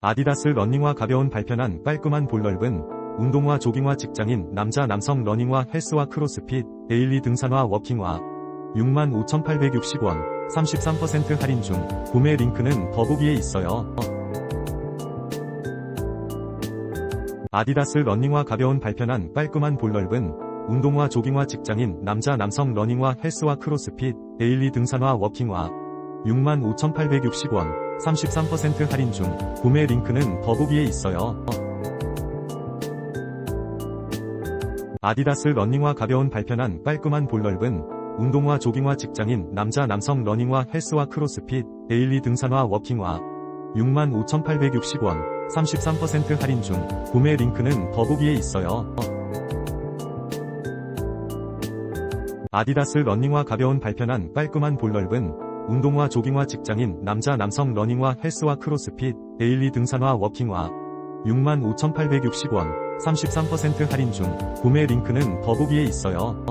아디다스 러닝화 가벼운 발편한 깔끔한 볼 넓은 운동화 조깅화 직장인 남자 남성 러닝화 헬스화 크로스핏 데일리 등산화 워킹화 65,860원 33% 할인 중 구매 링크는 더보기에 있어요. 아디다스 러닝화 가벼운 발편한 깔끔한 볼 넓은 운동화 조깅화 직장인 남자 남성 러닝화 헬스화 크로스핏 데일리 등산화 워킹화 65,860원 33% 할인 중 구매 링크는 더보기에 있어요. 아디다스 러닝화 가벼운 발편한 깔끔한 볼 넓은 운동화 조깅화 직장인 남자 남성 러닝화 헬스화 크로스핏 데일리 등산화 워킹화 65,860원 33% 할인 중 구매 링크는 더보기에 있어요. 아디다스 러닝화 가벼운 발편한 깔끔한 볼 넓은 운동화 조깅화 직장인 남자 남성 러닝화 헬스화 크로스핏 데일리 등산화 워킹화 65,860원 33% 할인 중 구매 링크는 더보기에 있어요.